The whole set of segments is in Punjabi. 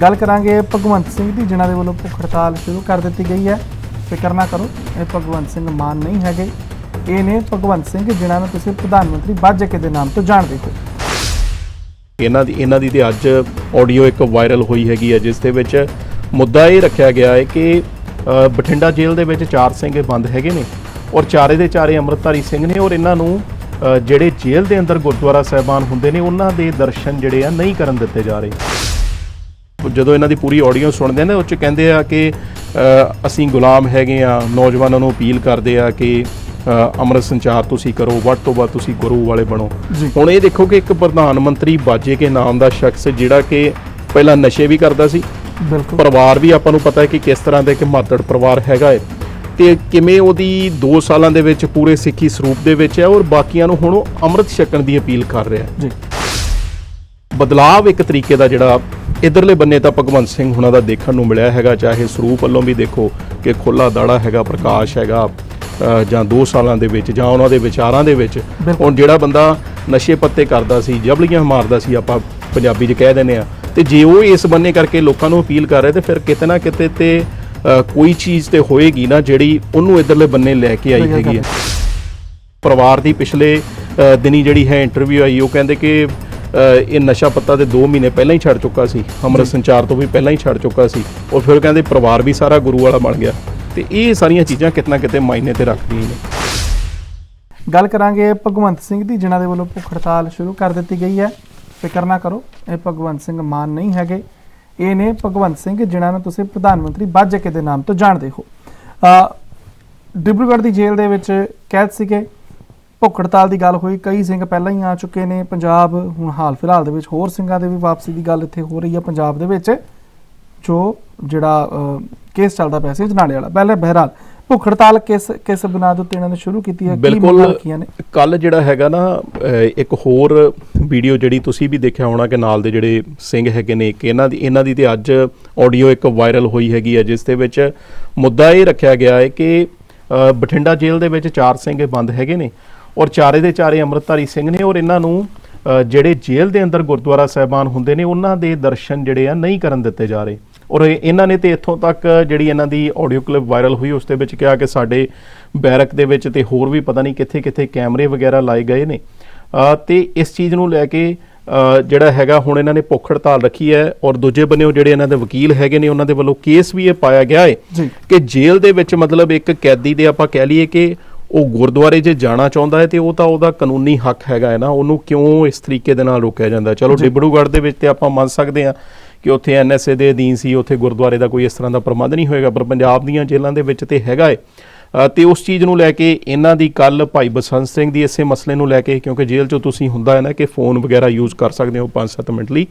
ਗੱਲ ਕਰਾਂਗੇ ਭਗਵੰਤ ਸਿੰਘ ਦੀ, ਜਿਨ੍ਹਾਂ ਦੇ ਵੱਲੋਂ ਭੁੱਖ ਹੜਤਾਲ ਸ਼ੁਰੂ ਕਰ ਦਿੱਤੀ ਗਈ ਹੈ। ਫਿਕਰ ਨਾ ਕਰੋ, ਇਹ ਭਗਵੰਤ ਸਿੰਘ ਮਾਨ ਨਹੀਂ ਹੈਗੇ। ਇਹ ਨੇ ਭਗਵੰਤ ਸਿੰਘ, ਜਿਨ੍ਹਾਂ ਨੂੰ ਤੁਸੀਂ ਪ੍ਰਧਾਨ ਮੰਤਰੀ ਬਾਜਕੇ ਦੇ ਨਾਮ ਤੋਂ ਜਾਣਦੇ ਹੋ। ਇਹਨਾਂ ਦੀ ਇਹਨਾਂ ਦੀ ਤੇ ਅੱਜ ਆਡੀਓ ਇੱਕ ਵਾਇਰਲ ਹੋਈ ਹੈਗੀ ਹੈ, ਜਿਸ ਦੇ ਵਿੱਚ ਮੁੱਦਾ ਇਹ ਰੱਖਿਆ ਗਿਆ ਹੈ ਕਿ ਬਠਿੰਡਾ ਜੇਲ੍ਹ ਦੇ ਵਿੱਚ ਚਾਰ ਸਿੰਘ ਬੰਦ ਹੈਗੇ ਨੇ ਔਰ ਚਾਰੇ ਦੇ ਚਾਰੇ ਅੰਮ੍ਰਿਤਧਾਰੀ ਸਿੰਘ ਨੇ ਔਰ ਇਹਨਾਂ ਨੂੰ ਜਿਹੜੇ ਜੇਲ੍ਹ ਦੇ ਅੰਦਰ ਗੁਰਦੁਆਰਾ ਸਾਹਿਬਾਨ ਹੁੰਦੇ ਨੇ, ਉਹਨਾਂ ਦੇ ਦਰਸ਼ਨ ਜਿਹੜੇ ਆ ਨਹੀਂ ਕਰਨ ਦਿੱਤੇ ਜਾ ਰਹੇ। ਜਦੋਂ ਇਹਨਾਂ ਦੀ ਪੂਰੀ ਆਡੀਓ ਸੁਣਦੇ ਨੇ ਉਹ ਚ ਕਹਿੰਦੇ ਆ ਕਿ ਅਸੀਂ ਗੁਲਾਮ ਹੈਗੇ ਆ ਨੌਜਵਾਨਾਂ ਨੂੰ ਅਪੀਲ ਕਰਦੇ ਆ ਕਿ ਅ, ਅੰਮ੍ਰਿਤ ਸੰਚਾਰ ਤੁਸੀਂ ਕਰੋ ਵੱਧ ਤੋਂ ਵੱਧ ਤੁਸੀਂ ਗੁਰੂ ਵਾਲੇ ਬਣੋ। ਹੁਣ ਇਹ ਦੇਖੋ ਕਿ ਇੱਕ ਪ੍ਰਧਾਨ ਮੰਤਰੀ ਬਾਜੇ ਕੇ ਨਾਮ ਦਾ ਸ਼ਖਸ ਜਿਹੜਾ ਕਿ ਪਹਿਲਾਂ ਨਸ਼ੇ ਵੀ ਕਰਦਾ ਸੀ। ਬਿਲਕੁਲ। ਪਰਿਵਾਰ ਵੀ ਆਪਾਂ ਨੂੰ ਪਤਾ ਹੈ ਕਿ ਕਿਸ ਤਰ੍ਹਾਂ ਦਾ ਇੱਕ ਮਾਤੜ ਪਰਿਵਾਰ ਹੈਗਾ ਹੈ ਤੇ ਕਿਵੇਂ ਉਹਦੀ 2 ਸਾਲਾਂ ਦੇ ਵਿੱਚ ਪੂਰੇ ਸਿੱਖੀ ਸਰੂਪ ਦੇ ਵਿੱਚ ਹੈ ਔਰ ਬਾਕੀਆਂ ਨੂੰ ਹੁਣ ਉਹ ਅੰਮ੍ਰਿਤ ਛਕਣ ਦੀ ਅਪੀਲ ਕਰ ਰਿਹਾ ਹੈ। ਜੀ। ਬਦਲਾਵ ਇੱਕ ਤਰੀਕੇ ਦਾ ਜਿਹੜਾ ਇਧਰਲੇ ਬੰਨੇ ਤਾਂ ਭਗਵੰਤ ਸਿੰਘ ਹੁਣਾਂ ਦਾ ਦੇਖਣ ਨੂੰ ਮਿਲਿਆ ਹੈਗਾ ਚਾਹੇ ਸਰੂਪ ਵੱਲੋਂ ਵੀ ਦੇਖੋ ਕਿ ਖੁੱਲਾ ਦਾੜਾ ਹੈਗਾ ਪ੍ਰਕਾਸ਼ ਹੈਗਾ ਜਾਂ 2 ਸਾਲਾਂ ਦੇ ਵਿੱਚ ਜਾਂ ਉਹਨਾਂ ਦੇ ਵਿਚਾਰਾਂ ਦੇ ਵਿੱਚ। ਹੁਣ ਜਿਹੜਾ ਬੰਦਾ ਨਸ਼ੇ ਪੱਤੇ ਕਰਦਾ ਸੀ ਜਬਲੀਆਂ ਮਾਰਦਾ ਸੀ ਆਪਾਂ ਪੰਜਾਬੀ 'ਚ ਕਹਿ ਦਿੰਦੇ ਆ ਤੇ ਜੇ ਉਹ ਇਸ ਬੰਨੇ ਕਰਕੇ ਲੋਕਾਂ ਨੂੰ ਅਪੀਲ ਕਰ ਰਿਹਾ ਤੇ ਫਿਰ ਕਿਤੇ ਨਾ ਕਿਤੇ ਤੇ ਕੋਈ ਚੀਜ਼ ਤੇ ਹੋਏਗੀ ਨਾ ਜਿਹੜੀ ਉਹਨੂੰ ਇਧਰਲੇ ਬੰਨੇ ਲੈ ਕੇ ਆਈ ਹੈਗੀ ਹੈ ਪਰਿਵਾਰ ਦੀ ਪਿਛਲੇ ਦਿਨੀ ਜਿਹੜੀ ਹੈ ਇੰਟਰਵਿਊ ਆਈ ਉਹ ਕਹਿੰਦੇ ਕਿ ਇਹ ਨਸ਼ਾ ਪੱਤਾ ਦੇ 2 ਮਹੀਨੇ ਪਹਿਲਾਂ ਹੀ ਛੱਡ ਚੁੱਕਾ ਸੀ। ਅੰਮ੍ਰਿਤ ਸੰਚਾਰ ਤੋਂ ਵੀ ਪਹਿਲਾਂ ਹੀ ਛੱਡ ਚੁੱਕਾ ਸੀ। ਔਰ ਫਿਰ ਕਹਿੰਦੇ ਪਰਿਵਾਰ ਵੀ ਸਾਰਾ ਗੁਰੂ ਵਾਲਾ ਬਣ ਗਿਆ। ਤੇ ਇਹ ਸਾਰੀਆਂ ਚੀਜ਼ਾਂ ਕਿਤਨਾ ਕਿਤੇ ਮਾਇਨੇ ਤੇ ਰੱਖਦੀਆਂ ਨੇ। ਗੱਲ ਕਰਾਂਗੇ ਭਗਵੰਤ ਸਿੰਘ ਦੀ ਜਿਨ੍ਹਾਂ ਦੇ ਵੱਲੋਂ ਭੁੱਖ ਹੜਤਾਲ ਸ਼ੁਰੂ ਕਰ ਦਿੱਤੀ ਗਈ ਹੈ। ਫਿਕਰ ਨਾ ਕਰੋ ਇਹ ਭਗਵੰਤ ਸਿੰਘ ਮਾਨ ਨਹੀਂ ਹੈਗੇ। ਇਹ ਨੇ ਭਗਵੰਤ ਸਿੰਘ ਜਿਨ੍ਹਾਂ ਨੂੰ ਤੁਸੀਂ ਪ੍ਰਧਾਨ ਮੰਤਰੀ ਬਾਜਕੇ ਦੇ ਨਾਮ ਤੋਂ ਜਾਣਦੇ ਹੋ। ਡਿਬਰੂਗੜ੍ਹ ਦੀ ਜੇਲ੍ਹ ਦੇ ਵਿੱਚ ਕੈਦ ਸੀਗੇ। ਭੁੱਖ ਹੜਤਾਲ ਦੀ ਗੱਲ ਹੋਈ ਕਈ ਸਿੰਘ ਪਹਿਲਾਂ ਹੀ ਆ ਚੁੱਕੇ ਨੇ। ਪੰਜਾਬ ਹੁਣ ਹਾਲ ਫਿਲਹਾਲ ਦੇ ਵਿੱਚ ਹੋਰ ਸਿੰਘਾਂ ਦੇ ਵੀ ਵਾਪਸੀ ਦੀ ਗੱਲ ਇੱਥੇ ਹੋ ਰਹੀ ਹੈ ਪੰਜਾਬ ਦੇ ਵਿੱਚ ਜੋ ਜਿਹੜਾ ਕੇਸ ਚੱਲਦਾ ਪਿਆ ਸੀ ਜਨਾਲੇ ਵਾਲਾ। ਪਹਿਲੇ ਬਹਿਰਾਲ ਭੁੱਖ ਹੜਤਾਲ ਕਿਸ ਕਿਸ ਬੁਨਿਆਦ ਉੱਤੇ ਇਹਨਾਂ ਨੇ ਸ਼ੁਰੂ ਕੀਤੀ ਹੈ? ਕੀ ਮੰਗਾਂ ਨੇ? ਕੱਲ ਜਿਹੜਾ ਹੈਗਾ ਨਾ ਇੱਕ ਹੋਰ ਵੀਡੀਓ ਜਿਹੜੀ ਤੁਸੀਂ ਵੀ ਦੇਖਿਆ ਹੋਣਾ ਕਿ ਨਾਲ ਦੇ ਜਿਹੜੇ ਸਿੰਘ ਹੈਗੇ ਨੇ ਕਿ ਇਹਨਾਂ ਦੀ ਇਹਨਾਂ ਦੀ ਤੇ ਅੱਜ ਆਡੀਓ ਇੱਕ ਵਾਇਰਲ ਹੋਈ ਹੈਗੀ ਹੈ ਜਿਸ ਦੇ ਵਿੱਚ ਮੁੱਦਾ ਇਹ ਰੱਖਿਆ ਗਿਆ ਹੈ ਕਿ ਬਠਿੰਡਾ ਜੇਲ੍ਹ ਦੇ ਵਿੱਚ ਚਾਰ ਸਿੰਘ ਬੰਦ ਹੈਗੇ ਨੇ। ਔਰ ਚਾਰੇ ਦੇ ਚਾਰੇ ਅੰਮ੍ਰਿਤਧਾਰੀ ਸਿੰਘ ਨੇ ਔਰ ਇਹਨਾਂ ਨੂੰ ਜਿਹੜੇ ਜੇਲ੍ਹ ਦੇ ਅੰਦਰ ਗੁਰਦੁਆਰਾ ਸਾਹਿਬਾਨ ਹੁੰਦੇ ਨੇ ਉਹਨਾਂ ਦੇ ਦਰਸ਼ਨ ਜਿਹੜੇ ਆ ਨਹੀਂ ਕਰਨ ਦਿੱਤੇ ਜਾ ਰਹੇ। ਔਰ ਇਹ- ਇਹਨਾਂ ਨੇ ਤੇ ਇੱਥੋਂ ਤੱਕ ਜਿਹੜੀ ਇਹਨਾਂ ਦੀ ਆਡੀਓ ਕਲਿੱਪ ਵਾਇਰਲ ਹੋਈ ਉਸ ਦੇ ਵਿੱਚ ਕਿਹਾ ਕਿ ਸਾਡੇ ਬੈਰਕ ਦੇ ਵਿੱਚ ਤੇ ਹੋਰ ਵੀ ਪਤਾ ਨਹੀਂ ਕਿੱਥੇ ਕਿੱਥੇ ਕੈਮਰੇ ਵਗੈਰਾ ਲਾਏ ਗਏ ਨੇ। ਤੇ ਇਸ ਚੀਜ਼ ਨੂੰ ਲੈ ਕੇ ਜਿਹੜਾ ਹੈਗਾ ਹੁਣ ਇਹਨਾਂ ਨੇ ਭੁੱਖ ਹੜਤਾਲ ਰੱਖੀ ਹੈ ਔਰ ਦੂਜੇ ਬੰਨੇੋਂ ਜਿਹੜੇ ਇਹਨਾਂ ਦੇ ਵਕੀਲ ਹੈਗੇ ਨੇ ਉਹਨਾਂ ਦੇ ਵੱਲੋਂ ਕੇਸ ਵੀ ਇਹ ਪਾਇਆ ਗਿਆ ਹੈ ਕਿ ਜੇਲ੍ਹ ਦੇ ਵਿੱਚ ਮਤਲਬ ਇੱਕ ਕੈਦੀ ਦੇ ਆਪਾਂ ਕਹਿ ਲਈਏ ਕਿ ਉਹ ਗੁਰਦੁਆਰੇ 'ਚ ਜਾਣਾ ਚਾਹੁੰਦਾ ਹੈ ਤੇ ਉਹ ਤਾਂ ਉਹਦਾ ਕਾਨੂੰਨੀ ਹੱਕ ਹੈਗਾ ਹੈ ਨਾ ਉਹਨੂੰ ਕਿਉਂ ਇਸ ਤਰੀਕੇ ਦੇ ਨਾਲ ਰੋਕਿਆ ਜਾਂਦਾ? ਚਲੋ। ਡਿਬੜੂਗੜ੍ਹ ਦੇ ਵਿੱਚ ਤੇ ਆਪਾਂ ਮੰਨ ਸਕਦੇ ਹਾਂ ਕਿ ਉੱਥੇ ਐਨਐਸਏ ਦੇ ਅਧੀਨ ਸੀ ਉੱਥੇ ਗੁਰਦੁਆਰੇ ਦਾ ਕੋਈ ਇਸ ਤਰ੍ਹਾਂ ਦਾ ਪ੍ਰਬੰਧ ਨਹੀਂ ਹੋਏਗਾ ਪਰ ਪੰਜਾਬ ਦੀਆਂ ਜੇਲ੍ਹਾਂ ਦੇ ਵਿੱਚ ਤੇ ਹੈਗਾ ਹੈ ਤੇ ਉਸ ਚੀਜ਼ ਨੂੰ ਲੈ ਕੇ ਇਹਨਾਂ ਦੀ ਕੱਲ ਭਾਈ ਬਸੰਤ ਸਿੰਘ ਦੀ ਇਸੇ ਮਸਲੇ ਨੂੰ ਲੈ ਕੇ ਕਿਉਂਕਿ ਜੇਲ੍ਹ 'ਚੋਂ ਤੁਸੀਂ ਹੁੰਦਾ ਹੈ ਨਾ ਕਿ ਫੋਨ ਵਗੈਰਾ ਯੂਜ਼ ਕਰ ਸਕਦੇ ਹੋ 5-7 ਮਿੰਟ ਲਈ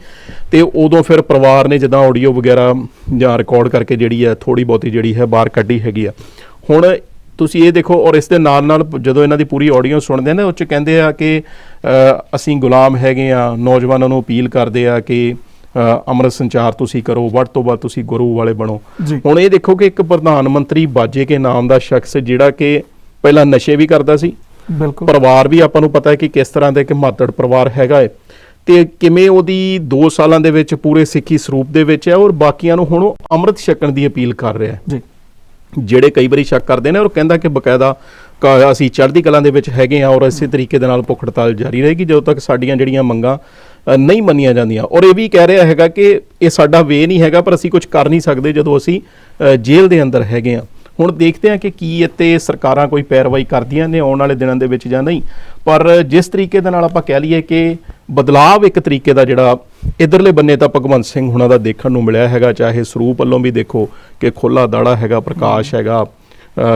ਤੇ ਉਦੋਂ ਫਿਰ ਪਰਿਵਾਰ ਨੇ ਜਦਾਂ ਆਡੀਓ ਵਗੈਰਾ ਜਾਂ ਰਿਕਾਰਡ ਕਰਕੇ ਜਿਹੜੀ ਹੈ ਥੋੜੀ ਬਹੁਤੀ ਜਿਹੜੀ ਹੈ ਬਾਹਰ ਕੱਢੀ ਹੈਗੀ ਆ ਹੁਣ ਤੁਸੀਂ ਇਹ ਦੇਖੋ ਔਰ ਇਸ ਦੇ ਨਾਲ ਨਾਲ ਜਦੋਂ ਇਹਨਾਂ ਦੀ ਪੂਰੀ ਆਡੀਓ ਸੁਣਦੇ ਨੇ ਉਹ ਚ ਕਹਿੰਦੇ ਆ ਕਿ ਅਸੀਂ ਗੁਲਾਮ ਹੈਗੇ ਆ ਨੌਜਵਾਨਾਂ ਨੂੰ ਅਪੀਲ ਕਰਦੇ ਆ ਕਿ ਅ, ਅੰਮ੍ਰਿਤ ਸੰਚਾਰ ਤੁਸੀਂ ਕਰੋ ਵੱਧ ਤੋਂ ਵੱਧ ਤੁਸੀਂ ਗੁਰੂ ਵਾਲੇ ਬਣੋ। ਹੁਣ ਇਹ ਦੇਖੋ ਕਿ ਇੱਕ ਪ੍ਰਧਾਨ ਮੰਤਰੀ ਬਾਜੇ ਕੇ ਨਾਮ ਦਾ ਸ਼ਖਸ ਜਿਹੜਾ ਕਿ ਪਹਿਲਾਂ ਨਸ਼ੇ ਵੀ ਕਰਦਾ ਸੀ। ਬਿਲਕੁਲ। ਪਰਿਵਾਰ ਵੀ ਆਪਾਂ ਨੂੰ ਪਤਾ ਹੈ ਕਿ ਕਿਸ ਤਰ੍ਹਾਂ ਦਾ ਇੱਕ ਮਾਤੜ ਪਰਿਵਾਰ ਹੈਗਾ ਹੈ ਤੇ ਕਿਵੇਂ ਉਹਦੀ 2 ਸਾਲਾਂ ਦੇ ਵਿੱਚ ਪੂਰੇ ਸਿੱਖੀ ਸਰੂਪ ਦੇ ਵਿੱਚ ਹੈ ਔਰ ਬਾਕੀਆਂ ਨੂੰ ਹੁਣ ਉਹ ਅੰਮ੍ਰਿਤ ਛਕਣ ਦੀ ਅਪੀਲ ਕਰ ਰਿਹਾ ਹੈ। ਜੀ। ਜਿਹੜੇ ਕਈ ਵਾਰੀ ਸ਼ੱਕ ਕਰਦੇ ਨੇ ਔਰ ਕਹਿੰਦਾ ਕਿ ਬਕਾਇਦਾ ਕ- ਅਸੀਂ ਚੜ੍ਹਦੀ ਕਲਾ ਦੇ ਵਿੱਚ ਹੈਗੇ ਆ ਔਰ ਇਸੇ ਤਰੀਕੇ ਦੇ ਨਾਲ ਭੁੱਖ ਹੜਤਾਲ ਜਾਰੀ ਰਹੇਗੀ, ਜਦੋਂ ਤੱਕ ਸਾਡੀਆਂ ਜਿਹੜੀਆਂ ਮੰਗਾਂ ਨਹੀਂ ਮੰਨੀਆਂ ਜਾਂਦੀਆਂ। ਔਰ ਇਹ ਵੀ ਕਹਿ ਰਿਹਾ ਹੈਗਾ ਕਿ ਇਹ ਸਾਡਾ ਵੇ ਨਹੀਂ ਹੈਗਾ, ਪਰ ਅਸੀਂ ਕੁਝ ਕਰ ਨਹੀਂ ਸਕਦੇ ਜਦੋਂ ਅਸੀਂ ਜੇਲ੍ਹ ਦੇ ਅੰਦਰ ਹੈਗੇ ਆ ਹੁਣ ਦੇਖਦੇ ਹਾਂ ਕਿ ਕੀ ਇੱਥੇ ਸਰਕਾਰਾਂ ਕੋਈ ਪੈਰਵਾਈ ਕਰਦੀਆਂ ਨੇ ਆਉਣ ਵਾਲੇ ਦਿਨਾਂ ਦੇ ਵਿੱਚ ਜਾਂ ਨਹੀਂ। ਪਰ ਜਿਸ ਤਰੀਕੇ ਦੇ ਨਾਲ ਆਪਾਂ ਕਹਿ ਲਈਏ ਕਿ ਬਦਲਾਵ ਇੱਕ ਤਰੀਕੇ ਦਾ ਜਿਹੜਾ ਇਧਰਲੇ ਬੰਨੇ ਤਾਂ ਭਗਵੰਤ ਸਿੰਘ ਹੁਣਾਂ ਦਾ ਦੇਖਣ ਨੂੰ ਮਿਲਿਆ ਹੈਗਾ ਚਾਹੇ ਸਰੂਪ ਵੱਲੋਂ ਵੀ ਦੇਖੋ ਕਿ ਖੁੱਲਾ ਦਾੜਾ ਹੈਗਾ ਪ੍ਰਕਾਸ਼ ਹੈਗਾ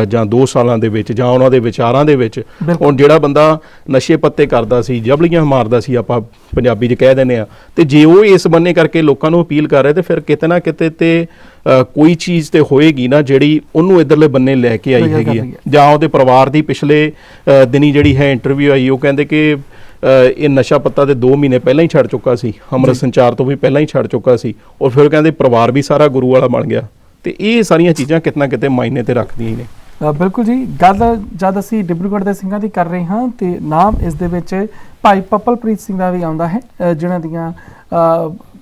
ਜਾਂ 2 ਸਾਲਾਂ ਦੇ ਵਿੱਚ ਜਾਂ ਉਹਨਾਂ ਦੇ ਵਿਚਾਰਾਂ ਦੇ ਵਿੱਚ। ਹੁਣ ਜਿਹੜਾ ਬੰਦਾ ਨਸ਼ੇ ਪੱਤੇ ਕਰਦਾ ਸੀ ਜਬਲੀਆਂ ਮਾਰਦਾ ਸੀ ਆਪਾਂ ਪੰਜਾਬੀ 'ਚ ਕਹਿ ਦਿੰਦੇ ਆ ਤੇ ਜੇ ਉਹ ਇਸ ਬੰਨੇ ਕਰਕੇ ਲੋਕਾਂ ਨੂੰ ਅਪੀਲ ਕਰ ਰਿਹਾ ਤੇ ਫਿਰ ਕਿਤੇ ਨਾ ਕਿਤੇ ਤੇ ਕੋਈ ਚੀਜ਼ ਤੇ ਹੋਏਗੀ ਨਾ ਜਿਹੜੀ ਉਹਨੂੰ ਇਧਰਲੇ ਬੰਨੇ ਲੈ ਕੇ ਆਈ ਹੈਗੀ ਹੈ। ਜਾਂ ਉਹਦੇ ਪਰਿਵਾਰ ਦੀ ਪਿਛਲੇ ਦਿਨੀ ਜਿਹੜੀ ਹੈ ਇੰਟਰਵਿਊ ਆਈ ਉਹ ਕਹਿੰਦੇ ਕਿ ਇਹ ਨਸ਼ਾ ਪੱਤਾ ਦੇ 2 ਮਹੀਨੇ ਪਹਿਲਾਂ ਹੀ ਛੱਡ ਚੁੱਕਾ ਸੀ। ਅੰਮ੍ਰਿਤ ਸੰਚਾਰ ਤੋਂ ਵੀ ਪਹਿਲਾਂ ਹੀ ਛੱਡ ਚੁੱਕਾ ਸੀ। ਔਰ ਫਿਰ ਕਹਿੰਦੇ ਪਰਿਵਾਰ ਵੀ ਸਾਰਾ ਗੁਰੂ ਵਾਲਾ ਬਣ ਗਿਆ। ਤੇ ਇਹ ਸਾਰੀਆਂ ਚੀਜ਼ਾਂ ਕਿਤਨਾ ਕਿਤੇ ਮਾਇਨੇ ਤੇ ਰੱਖਦੀਆਂ ਨੇ। ਬਿਲਕੁਲ ਜੀ। ਗੱਲ ਜਦ ਅਸੀਂ ਡਿਬਰੂਗੜ੍ਹ ਦੇ ਸਿੰਘਾਂ ਦੀ ਕਰ ਰਹੇ ਹਾਂ ਤੇ ਨਾਮ ਇਸ ਦੇ ਵਿੱਚ ਭਾਈ ਪਪਲਪ੍ਰੀਤ ਸਿੰਘ ਦਾ ਵੀ ਆਉਂਦਾ ਹੈ ਜਿਨ੍ਹਾਂ ਦੀਆਂ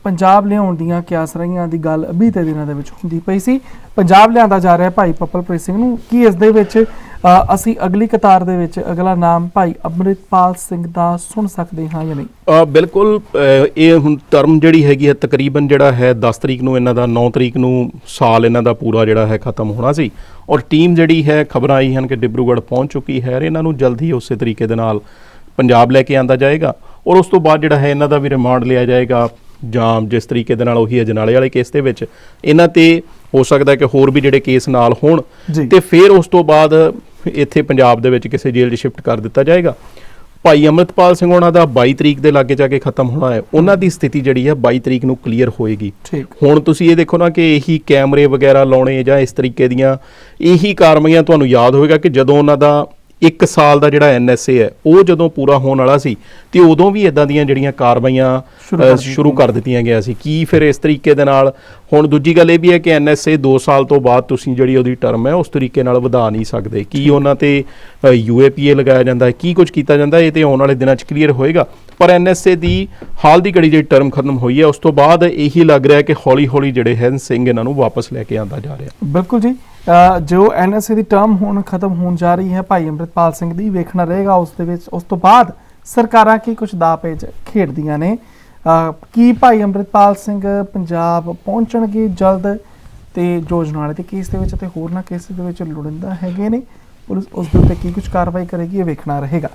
ਪੰਜਾਬ ਲਿਆਉਣ ਦੀਆਂ ਕਿਆਸ ਰਹੀਆਂ ਦੀ ਗੱਲ ਬੀਤੇ ਦਿਨਾਂ ਦੇ ਵਿੱਚ ਹੁੰਦੀ ਪਈ ਸੀ। ਪੰਜਾਬ ਲਿਆਂਦਾ ਜਾ ਰਿਹਾ ਭਾਈ ਪਪਲਪ੍ਰੀਤ ਸਿੰਘ ਨੂੰ। ਕੀ ਇਸ ਦੇ ਵਿੱਚ ਅਸੀਂ ਅਗਲੀ ਕਤਾਰ ਦੇ ਵਿੱਚ ਅਗਲਾ ਨਾਮ ਭਾਈ ਅੰਮ੍ਰਿਤਪਾਲ ਸਿੰਘ ਦਾ ਸੁਣ ਸਕਦੇ ਹਾਂ ਜਾਂ ਨਹੀਂ? ਅ, ਬਿਲਕੁਲ ਇਹ ਹੁਣ ਟਰਮ ਜਿਹੜੀ ਹੈਗੀ ਹੈ ਤਕਰੀਬਨ ਜਿਹੜਾ ਹੈ 10 ਤਰੀਕ ਨੂੰ ਇਹਨਾਂ ਦਾ 9 ਤਰੀਕ ਨੂੰ ਸਾਲ ਇਹਨਾਂ ਦਾ ਪੂਰਾ ਜਿਹੜਾ ਹੈ ਖਤਮ ਹੋਣਾ ਸੀ। ਔਰ ਟੀਮ ਜਿਹੜੀ ਹੈ ਖਬਰਾਂ ਆਈ ਹਨ ਕਿ ਡਿਬਰੂਗੜ੍ਹ ਪਹੁੰਚ ਚੁੱਕੀ ਹੈ ਇਹਨਾਂ ਨੂੰ ਜਲਦੀ ਉਸੇ ਤਰੀਕੇ ਦੇ ਨਾਲ ਪੰਜਾਬ ਲੈ ਕੇ ਆਂਦਾ ਜਾਏਗਾ। ਔਰ ਉਸ ਤੋਂ ਬਾਅਦ ਜਿਹੜਾ ਹੈ ਇਹਨਾਂ ਦਾ ਵੀ ਰਿਮਾਂਡ ਲਿਆ ਜਾਏਗਾ ਜਾਂ ਜਿਸ ਤਰੀਕੇ ਦੇ ਨਾਲ ਉਹੀ ਅਜਨਾਲੇ ਵਾਲੇ ਕੇਸ ਦੇ ਵਿੱਚ। ਇਹਨਾਂ ਤੇ ਹੋ ਸਕਦਾ ਹੈ ਕਿ ਹੋਰ ਵੀ ਜਿਹੜੇ ਕੇਸ ਨਾਲ ਹੋਣ। ਤੇ ਫਿਰ ਉਸ ਤੋਂ ਬਾਅਦ ਇੱਥੇ ਪੰਜਾਬ ਦੇ ਵਿੱਚ ਕਿਸੇ ਜੇਲ੍ਹ 'ਚ ਸ਼ਿਫਟ ਕਰ ਦਿੱਤਾ ਜਾਏਗਾ। ਭਾਈ ਅਮਰਤਪਾਲ ਸਿੰਘ ਉਹਨਾਂ ਦਾ 22 ਤਰੀਕ ਦੇ ਲਾਗੇ ਜਾ ਕੇ ਖਤਮ ਹੋਣਾ ਹੈ। ਉਹਨਾਂ ਦੀ ਸਥਿਤੀ ਜਿਹੜੀ ਹੈ 22 ਤਰੀਕ ਨੂੰ ਕਲੀਅਰ ਹੋਏਗੀ। ਹੁਣ ਤੁਸੀਂ ਇਹ ਦੇਖੋ ਨਾ ਕਿ ਇਹੀ ਕੈਮਰੇ ਵਗੈਰਾ ਲਾਉਣੇ ਜਾਂ ਇਸ ਤਰੀਕੇ ਦੀਆਂ ਇਹੀ ਕਾਰਵਾਈਆਂ ਤੁਹਾਨੂੰ ਯਾਦ ਹੋਵੇਗਾ ਕਿ ਜਦੋਂ ਉਹਨਾਂ ਦਾ 1 ਸਾਲ ਦਾ ਜਿਹੜਾ ਐਨਐਸਏ ਹੈ ਉਹ ਜਦੋਂ ਪੂਰਾ ਹੋਣ ਵਾਲਾ ਸੀ ਤੇ ਉਦੋਂ ਵੀ ਇਦਾਂ ਦੀਆਂ ਜਿਹੜੀਆਂ ਕਾਰਵਾਈਆਂ ਸ਼ੁਰੂ ਕਰ ਦਿੱਤੀਆਂ ਗਿਆ ਸੀ। ਕੀ ਫਿਰ ਇਸ ਤਰੀਕੇ ਦੇ ਨਾਲ ਹੁਣ ਦੂਜੀ ਗੱਲ ਇਹ ਵੀ ਹੈ ਕਿ ਐਨਐਸਏ 2 ਸਾਲ ਤੋਂ ਬਾਅਦ ਤੁਸੀਂ ਜਿਹੜੀ ਉਹਦੀ ਟਰਮ ਹੈ ਉਸ ਤਰੀਕੇ ਨਾਲ ਵਧਾ ਨਹੀਂ ਸਕਦੇ। ਕੀ ਉਹਨਾਂ ਤੇ ਯੂਏਪੀਏ ਲਗਾਇਆ ਜਾਂਦਾ ਹੈ ਕੀ ਕੁਝ ਕੀਤਾ ਜਾਂਦਾ ਇਹ ਤੇ ਆਉਣ ਵਾਲੇ ਦਿਨਾਂ 'ਚ ਕਲੀਅਰ ਹੋਏਗਾ। ਪਰ ਐਨਐਸਏ ਦੀ ਹਾਲ ਦੀ ਘੜੀ ਜਿਹੜੀ ਟਰਮ ਖਤਮ ਹੋਈ ਹੈ ਉਸ ਤੋਂ ਬਾਅਦ ਇਹੀ ਲੱਗ ਰਿਹਾ ਕਿ ਹੌਲੀ-ਹੌਲੀ ਜਿਹੜੇ ਹਨ ਸਿੰਘ ਇਹਨਾਂ ਨੂੰ ਵਾਪਸ ਲੈ ਕੇ ਆਂਦਾ ਜਾ ਰਿਹਾ। ਬਿਲਕੁਲ ਜੀ। ਜੋ ਐਨਐਸਏ ਦੀ ਟਰਮ ਹੁਣ ਖਤਮ ਹੋਣ ਜਾ ਰਹੀ ਹੈ, ਭਾਈ ਅੰਮ੍ਰਿਤਪਾਲ ਸਿੰਘ ਦੀ, ਵੇਖਣਾ ਰਹੇਗਾ ਉਸ ਦੇ ਵਿੱਚ। ਉਸ ਤੋਂ ਬਾਅਦ ਸਰਕਾਰਾਂ ਕੀ ਕੁਝ ਦਾ ਪੇਜ ਖੇਡਦੀਆਂ ਨੇ। ਕੀ ਭਾਈ ਅੰਮ੍ਰਿਤਪਾਲ ਸਿੰਘ ਪੰਜਾਬ ਪਹੁੰਚਣਗੇ ਜਲਦ? ਤੇ ਯੋਜਨਾ ਵਾਲੇ ਦੇ ਕੇਸ ਦੇ ਵਿੱਚ ਤੇ ਹੋਰਨਾਂ ਕੇਸ ਦੇ ਵਿੱਚ ਲੁੜਿੰਦਾ ਹੈਗੇ ਨੇ। ਪੁਲਿਸ ਉਸ ਦੇ ਉੱਤੇ ਕੀ ਕੁਝ ਕਾਰਵਾਈ ਕਰੇਗੀ, ਇਹ ਵੇਖਣਾ ਰਹੇਗਾ।